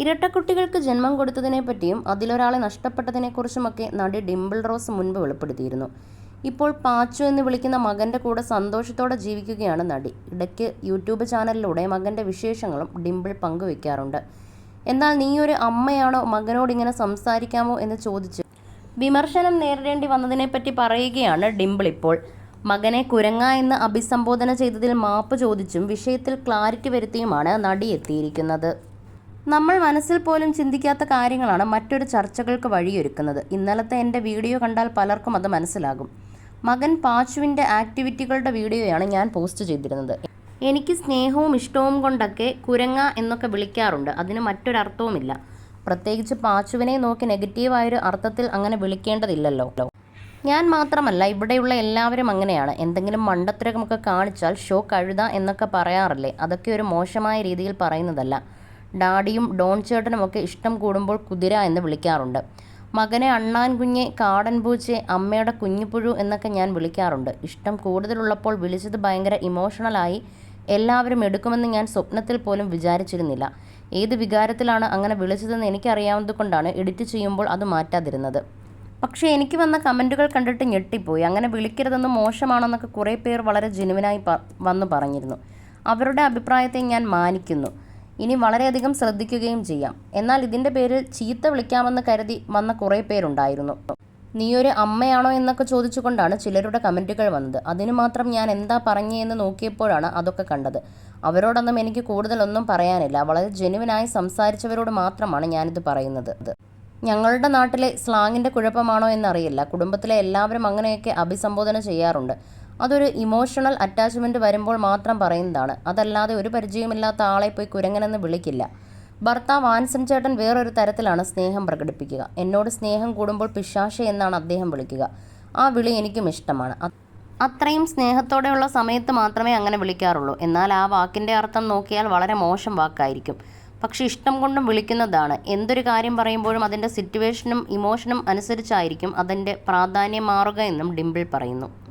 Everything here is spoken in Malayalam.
ഇരട്ടക്കുട്ടികൾക്ക് ജന്മം കൊടുത്തതിനെപ്പറ്റിയും അതിലൊരാളെ നഷ്ടപ്പെട്ടതിനെക്കുറിച്ചുമൊക്കെ നടി ഡിംപിൾ റോസ് മുൻപ് വെളിപ്പെടുത്തിയിരുന്നു. ഇപ്പോൾ പാച്ചു എന്ന് വിളിക്കുന്ന മകന്റെ കൂടെ സന്തോഷത്തോടെ ജീവിക്കുകയാണ് നടി. ഇടയ്ക്ക് യൂട്യൂബ് ചാനലിലൂടെ മകന്റെ വിശേഷങ്ങളും ഡിംപിൾ പങ്കുവെക്കാറുണ്ട്. എന്നാൽ നീ ഒരു അമ്മയാണോ? മകനോട് ഇങ്ങനെ സംസാരിക്കാമോ? എന്ന് ചോദിച്ച് വിമർശനം നേരിടേണ്ടി വന്നതിനെപ്പറ്റി പറയുകയാണ് ഡിംപിൾ ഇപ്പോൾ. മകനെ കുരങ്ങ എന്ന് അഭിസംബോധന ചെയ്തതിൽ മാപ്പ് ചോദിച്ചും വിഷയത്തിൽ ക്ലാരിറ്റി വരുത്തിയുമാണ് നടി എത്തിയിരിക്കുന്നത്. നമ്മൾ മനസ്സിൽ പോലും ചിന്തിക്കാത്ത കാര്യങ്ങളാണ് മറ്റൊരു ചർച്ചകൾക്ക് വഴിയൊരുക്കുന്നത്. ഇന്നലത്തെ എന്റെ വീഡിയോ കണ്ടാൽ പലർക്കും അത് മനസ്സിലാകും. മകൻ പാച്ചുവിന്റെ ആക്ടിവിറ്റികളുടെ വീഡിയോയാണ് ഞാൻ പോസ്റ്റ് ചെയ്തിരുന്നത്. എനിക്ക് സ്നേഹവും ഇഷ്ടവും കൊണ്ടൊക്കെ കുരങ്ങ എന്നൊക്കെ വിളിക്കാറുണ്ട്. അതിന് മറ്റൊരർത്ഥവുമില്ല. പ്രത്യേകിച്ച് പാച്ചുവിനെ നോക്കി നെഗറ്റീവായൊരു അർത്ഥത്തിൽ അങ്ങനെ വിളിക്കേണ്ടതില്ലല്ലോ. ഞാൻ മാത്രമല്ല ഇവിടെയുള്ള എല്ലാവരും അങ്ങനെയാണ്. എന്തെങ്കിലും മണ്ടത്തരമൊക്കെ കാണിച്ചാൽ ഷോ കഴുത എന്നൊക്കെ പറയാറില്ലേ? അതൊക്കെ ഒരു മോശമായ രീതിയിൽ പറയുന്നതല്ല. ഡാഡിയും ഡോൺ ചേട്ടനുമൊക്കെ ഇഷ്ടം കൂടുമ്പോൾ കുതിര എന്ന് വിളിക്കാറുണ്ട്. മകനെ അണ്ണാൻ കുഞ്ഞെ കാടൻ പൂച്ചെ അമ്മയുടെ കുഞ്ഞുപുഴു എന്നൊക്കെ ഞാൻ വിളിക്കാറുണ്ട്. ഇഷ്ടം കൂടുതലുള്ളപ്പോൾ വിളിച്ചത് ഭയങ്കര ഇമോഷണലായി എല്ലാവരും എടുക്കുമെന്ന് ഞാൻ സ്വപ്നത്തിൽ പോലും വിചാരിച്ചിരുന്നില്ല. ഏത് വികാരത്തിലാണ് അങ്ങനെ വിളിച്ചതെന്ന് എനിക്കറിയാവുന്നത് കൊണ്ടാണ് എഡിറ്റ് ചെയ്യുമ്പോൾ അത് മാറ്റാതിരുന്നത്. പക്ഷേ എനിക്ക് വന്ന കമന്റുകൾ കണ്ടിട്ട് ഞെട്ടിപ്പോയി. അങ്ങനെ വിളിക്കരുതെന്ന് മോശമാണെന്നൊക്കെ കുറേ പേർ വളരെ ജെനുവിനായി വന്നു പറഞ്ഞിരുന്നു. അവരുടെ അഭിപ്രായത്തെ ഞാൻ മാനിക്കുന്നു. ഇനി വളരെയധികം ശ്രദ്ധിക്കുകയും ചെയ്യാം. എന്നാൽ ഇതിന്റെ പേരിൽ ചീത്ത വിളിക്കാമെന്ന് കരുതി വന്ന കുറേ പേരുണ്ടായിരുന്നു. നീയൊരു അമ്മയാണോ എന്നൊക്കെ ചോദിച്ചുകൊണ്ടാണ് ചിലരുടെ കമന്റുകൾ വന്നത്. അതിനു മാത്രം ഞാൻ എന്താ പറഞ്ഞതെന്ന് നോക്കിയപ്പോഴാണ് അതൊക്കെ കണ്ടത്. അവരോടൊന്നും എനിക്ക് കൂടുതലൊന്നും പറയാനില്ല. വളരെ ജെനുവിനായി സംസാരിച്ചവരോട് മാത്രമാണ് ഞാനിത് പറയുന്നത്. ഞങ്ങളുടെ നാട്ടിലെ സ്ലാങ്ങിന്റെ കുഴപ്പമാണോ എന്നറിയില്ല. കുടുംബത്തിലെ എല്ലാവരും അങ്ങനെയൊക്കെ അഭിസംബോധന ചെയ്യാറുണ്ട്. അതൊരു ഇമോഷണൽ അറ്റാച്ച്മെന്റ് വരുമ്പോൾ മാത്രം പറയുന്നതാണ്. അതല്ലാതെ ഒരു പരിചയമില്ലാത്ത ആളെ പോയി കുരങ്ങനെന്ന് വിളിക്കില്ല. ഭർത്താവ് ആൻസൺ ചേട്ടൻ വേറൊരു തരത്തിലാണ് സ്നേഹം പ്രകടിപ്പിക്കുക. എന്നോട് സ്നേഹം കൂടുമ്പോൾ പിശാശ എന്നാണ് അദ്ദേഹം വിളിക്കുക. ആ വിളി എനിക്കും ഇഷ്ടമാണ്. അത് അത്രയും സ്നേഹത്തോടെയുള്ള സമയത്ത് മാത്രമേ അങ്ങനെ വിളിക്കാറുള്ളൂ. എന്നാൽ ആ വാക്കിന്റെ അർത്ഥം നോക്കിയാൽ വളരെ മോശം വാക്കായിരിക്കും. പക്ഷേ ഇഷ്ടം കൊണ്ടും വിളിക്കുന്നതാണ്. എന്തൊരു കാര്യം പറയുമ്പോഴും അതിന്റെ സിറ്റുവേഷനും ഇമോഷനും അനുസരിച്ചായിരിക്കും അതിന്റെ പ്രാധാന്യം മാറുക എന്നും ഡിംപിൾ പറയുന്നു.